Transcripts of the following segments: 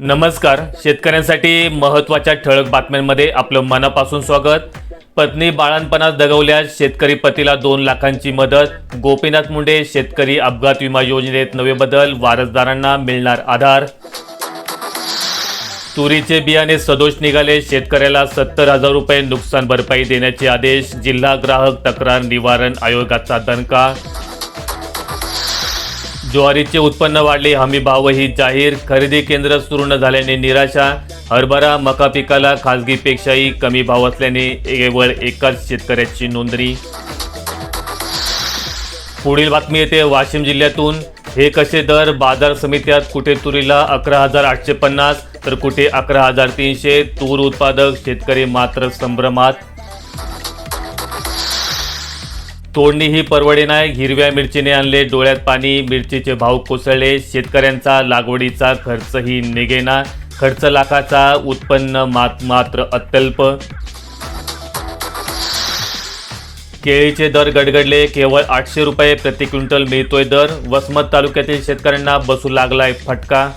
नमस्कार. शेतकऱ्यांसाठी महत्त्वाच्या ठळक बातम्यांमध्ये आपलं मनापासून स्वागत. पत्नी बाळांपणात दगवल्यास शेतकरी पतीला दोन लाखांची मदत. गोपीनाथ मुंडे शेतकरी अपघात विमा योजनेत नवे बदल वारसदारांना मिळणार आधार. तुरीचे बियाणे सदोष निघाले शेतकऱ्याला सत्तर हजार रुपये नुकसान भरपाई देण्याचे आदेश. जिल्हा ग्राहक तक्रार निवारण आयोगाचा दणका. ज्वारीचे उत्पन्न वाढले हमी भावही जाहीर. खरेदी केंद्र सुरू न झाल्याने निराशा. हरभरा मका पिकाला खाजगीपेक्षाही कमी भाव असल्याने केवळ एकाच शेतकऱ्याची नोंदणी. पुढील बातमी येते वाशिम जिल्ह्यातून. हे कसे दर? बाजार समित्यात कुठे तुरीला अकरा हजार आठशे पन्नास तर कुठे अकरा हजार तीनशे? तूर उत्पादक शेतकरी मात्र संभ्रमात. तोडणी ही परवडे नाही. हिरव्या मिरचीने आणले डोळ्यात पाणी मिरचीचे भाव कोसळले. शेतकऱ्यांचा लागवडीचा खर्चही निघेना. खर्च लाखाचा उत्पन्न मात मात्र अत्यल्प. केळीचे दर गडगडले. केवळ आठशे रुपये प्रति क्विंटल मिळतोय दर. वसमत तालुक्यातील शेतकऱ्यांना बसू लागलाय फटका.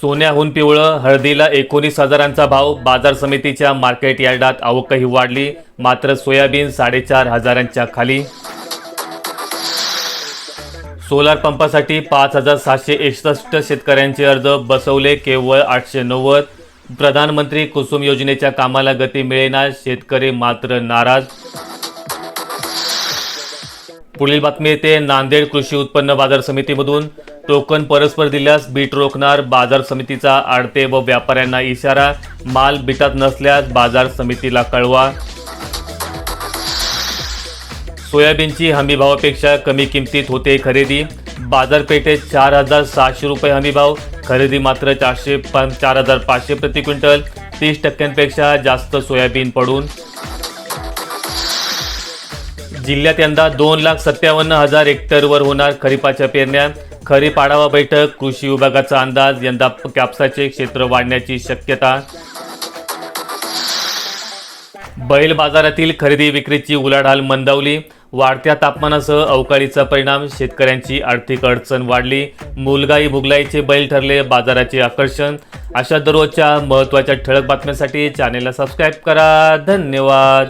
सोन्याहून पिवळं हळदीला एकोणीस हजारांचा भाव बाजार समितीच्या मार्केट यार्डात आवकही वाढली मात्र सोयाबीन साडेचार हजारांच्या खाली. सोलार पंपासाठी पाच हजार सातशे एकसष्ट शेतकऱ्यांचे अर्ज बसवले केवळ आठशे नव्वद. प्रधानमंत्री कुसुम योजनेच्या कामाला गती मिळेना शेतकरी मात्र नाराज. पुढील बातमी येते नांदेड कृषी उत्पन्न बाजार समितीमधून. टोकन परस्पर दिल्यास बीट रोखणार बाजार समितीचा आडते व व्यापाऱ्यांना इशारा माल बिटात नसल्यास बाजार समितीला कळवा. सोयाबीनची हमी भावापेक्षा कमी किमतीत होते खरेदी. बाजारपेठेत चार हजार सहाशे रुपये हमी भाव खरेदी मात्र चारशे पं चार हजार पाचशे प्रति क्विंटल तीस टक्क्यांपेक्षा जास्त सोयाबीन पडून. जिल्ह्यात यंदा दोन लाख सत्तावन्न हजार हेक्टरवर होणार खरीपाच्या पेरण्या. खरीप आढावा बैठक कृषी विभागाचा अंदाज यंदा कापसाचे क्षेत्र वाढण्याची शक्यता. बैल बाजारातील खरेदी विक्रीची उलाढाल मंदावली. वाढत्या तापमानासह अवकाळीचा परिणाम शेतकऱ्यांची आर्थिक अडचण वाढली. मुलगाई भुगलाईचे बैल ठरले बाजाराचे आकर्षण. अशा दररोजच्या महत्त्वाच्या ठळक बातम्यांसाठी चॅनेलला सबस्क्राईब करा. धन्यवाद.